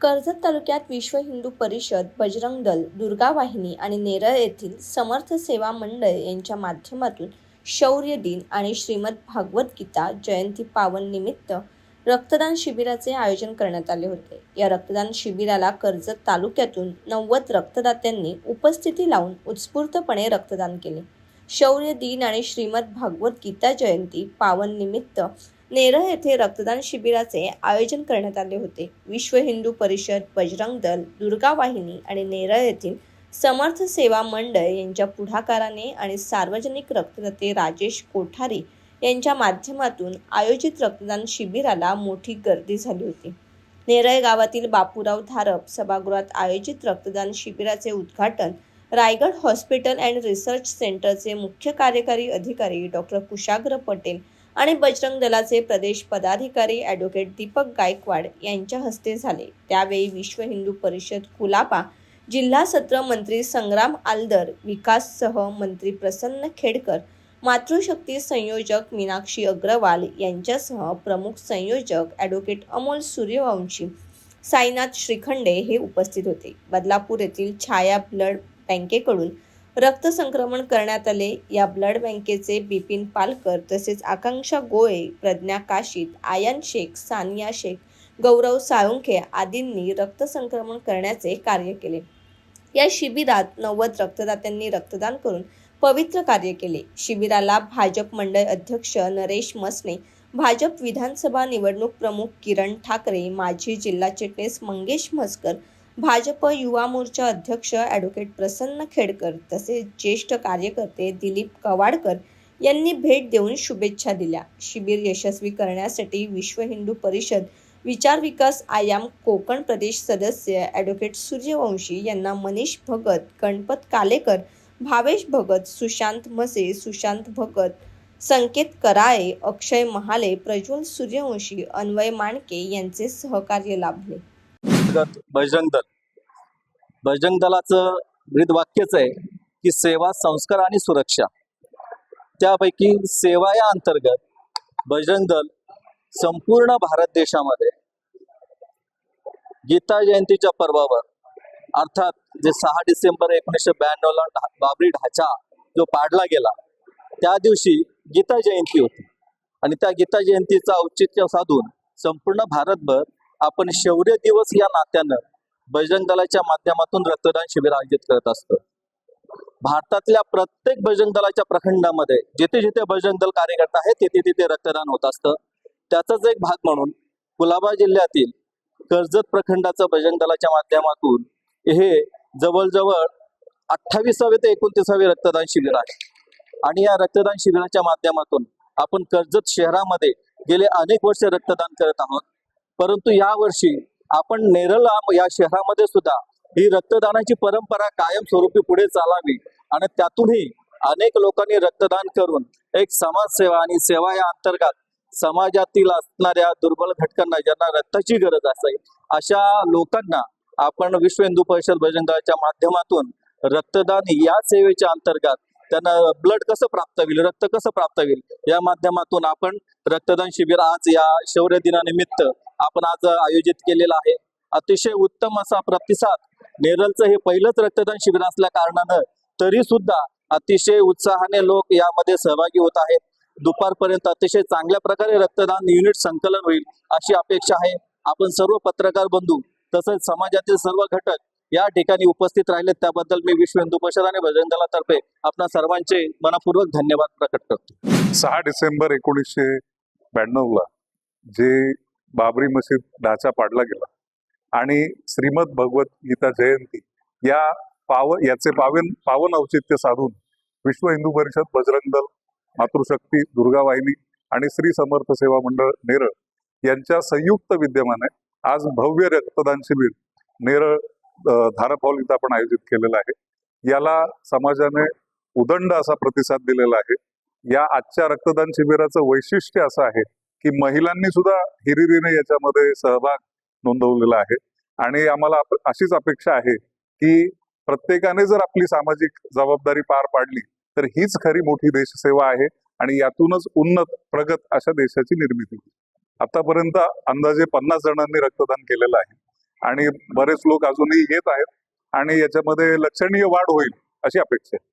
कर्जत तालुक्यात विश्व हिंदू परिषद बजरंग दल दुर्गा वाहिनी आणि नेरळ येथील समर्थ सेवा मंडळ यांच्या माध्यमातून शौर्य दिन आणि श्रीमद भागवत गीता जयंती पावन निमित्त रक्तदान शिबिराचे आयोजन करण्यात आले होते. या रक्तदान शिबिराला कर्जत तालुक्यातून नव्वद रक्तदात्यांनी उपस्थिती लावून उत्स्फूर्तपणे रक्तदान केले. शौर्य दिन आणि श्रीमद भागवत गीता जयंती पावन निमित्त नेरळ येथे रक्तदान शिबिराचे आयोजन करण्यात आले होते. विश्व हिंदू परिषद बजरंग दल दुर्गा वाहिनी आणि नेरळ येथील समर्थ सेवा मंडळ यांच्या पुढाकाराने आणि सार्वजनिक रक्तदाते राजेश कोठारी यांच्या माध्यमातून आयोजित रक्तदान शिबिराला मोठी गर्दी झाली होती. नेरळ गावातील बापूराव धारप सभागृहात आयोजित रक्तदान शिबिराचे उद्घाटन रायगड हॉस्पिटल अँड रिसर्च सेंटरचे मुख्य कार्यकारी अधिकारी डॉक्टर कुशाग्र पटेल आणि बजरंग दलाचे प्रदेश पदाधिकारी ॲडव्होकेट दीपक गायकवाड यांच्या हस्ते झाले. त्यावेळी विश्व हिंदू परिषद कुलाबा जिल्हा सत्र मंत्री संग्राम आलदर विकाससह मंत्री प्रसन्न खेडकर मातृशक्ती संयोजक मीनाक्षी अग्रवाल यांच्यासह प्रमुख संयोजक ॲडव्होकेट अमोल सूर्यवंशी साईनाथ श्रीखंडे हे उपस्थित होते. बदलापूर येथील छाया ब्लड बँकेकडून रक्त संक्रमण करण्यात आले. या ब्लड बँकेचे बिपिन पालकर तसेच आकांक्षा गोळे प्रज्ञा काशीत आयन शेख सानिया शेख गौरव साळुंखे आदींनी रक्त संक्रमण करण्याचे कार्य केले. या शिबिरात नव्वद रक्तदात्यांनी रक्तदान करून पवित्र कार्य केले. शिबिराला भाजप मंडळ अध्यक्ष नरेश मसने भाजप विधानसभा निवडणूक प्रमुख किरण ठाकरे माजी जिल्हा चिटणीस मंगेश म्हसकर भाजप युवा मोर्चा अध्यक्ष ॲडव्होकेट प्रसन्न खेडकर तसेच ज्येष्ठ कार्यकर्ते दिलीप कवाडकर यांनी भेट देऊन शुभेच्छा दिल्या. शिबिर यशस्वी करण्यासाठी विश्व हिंदू परिषद विचार विकास आयाम कोकण प्रदेश सदस्य ॲडव्होकेट सूर्यवंशी यांना मनीष भगत गणपत कालेकर भावेश भगत सुशांत मसे सुशांत भगत संकेत कराळे अक्षय महाले प्रज्वल सूर्यवंशी अन्वय माणके यांचे सहकार्य लाभले. बजरंग दल. बजरंग दलाचं ब्रीद वाक्यच आहे की सेवा संस्कार आणि सुरक्षा. त्यापैकी सेवा या अंतर्गत बजरंग दल संपूर्ण भारत देशामध्ये गीता जयंतीच्या पर्वावर अर्थात जे सहा डिसेंबर एकोणीसशे ब्याण्णवला ढा- बाबरी ढाचा जो पाडला गेला त्या दिवशी गीता जयंती होती. आणि त्या गीता जयंतीचं औचित्य साधून संपूर्ण भारतभर आपण शौर्य दिवस या नात्यानं बजरंग दलाच्या माध्यमातून रक्तदान शिबिर आयोजित करत असतं. भारतातल्या प्रत्येक बजरंग दलाच्या प्रखंडामध्ये जिथे जिथे बजरंग दल कार्यकर्ता आहेत तिथे तिथे रक्तदान होत असतं. त्याचाच एक भाग म्हणून कुलाबा जिल्ह्यातील कर्जत प्रखंडाचं बजरंग दलाच्या माध्यमातून हे जवळजवळ अठ्ठावीसावे ते एकोणतीसावे रक्तदान शिबिर आहे. आणि या रक्तदान शिबिराच्या माध्यमातून आपण कर्जत शहरामध्ये गेले अनेक वर्ष रक्तदान करत आहोत. परंतु यावर्षी आपण नेरळ या शहरामध्ये सुद्धा ही रक्तदानाची परंपरा कायमस्वरूपी पुढे चालावी. आणि त्यातूनही अनेक लोकांनी रक्तदान करून एक समाजसेवा आणि सेवा या अंतर्गत समाजातील असणाऱ्या दुर्बल घटकांना ज्यांना रक्ताची गरज असेल अशा लोकांना आपण विश्व हिंदू परिषद बजरंग माध्यमातून रक्तदान या सेवेच्या अंतर्गत त्यांना ब्लड कसं प्राप्त होईल रक्त कसं प्राप्त होईल? या माध्यमातून आपण रक्तदान शिबिर आज या शौर्य दिनानिमित्त आपण आज आयोजित केलेलं आहे. अतिशय उत्तम असा प्रतिसाद नेरलचं हे पहिलंच रक्तदान शिबिर असल्या कारणानं तरी सुद्धा अतिशय उत्साहाने लोक यामध्ये सहभागी होत आहेत. दुपारपर्यंत अतिशय चांगल्या प्रकारे रक्तदान युनिट संकलन होईल अशी अपेक्षा आहे. आपण सर्व पत्रकार बंधू तसंच समाजातील सर्व घटक या ठिकाणी उपस्थित राहिले त्याबद्दल मी विश्व हिंदू परिषद आणि बजरंग दलातर्फे आपणा सर्वांचे मनपूर्वक धन्यवाद प्रकट करतो. सहा डिसेंबर एकोणीसशे ब्याण्णवला जे बाबरी मशीद ढाचा पाडला गेला आणि श्रीमद भगवत गीता जयंती या पाव याचे पावन पावन औचित्य साधून विश्व हिंदू परिषद बजरंग दल मातृशक्ती दुर्गावाहिनी आणि श्री समर्थ सेवा मंडळ नेरळ यांच्या संयुक्त विद्यमाने आज भव्य रक्तदान शिबिर नेरळ अ, इथं आपण आयोजित केलेलं आहे. याला समाजाने उदंड असा प्रतिसाद दिलेला आहे. या आजच्या रक्तदान शिबिराचं वैशिष्ट्य असं आहे की महिलांनी सुद्धा हिरिरीने याच्यामध्ये सहभाग नोंदवलेला आहे. आणि आम्हाला अशीच अपेक्षा आहे की प्रत्येकाने जर आपली सामाजिक जबाबदारी पार पाडली तर हीच खरी मोठी देशसेवा आहे आणि यातूनच उन्नत प्रगत अशा देशाची निर्मिती आतापर्यंत अंदाजे पन्नास जणांनी रक्तदान केलेलं आहे. आणि बरेच लोक अजूनही येत आहेत आणि याच्यामध्ये लक्षणीय वाढ होईल अशी अपेक्षा आहे.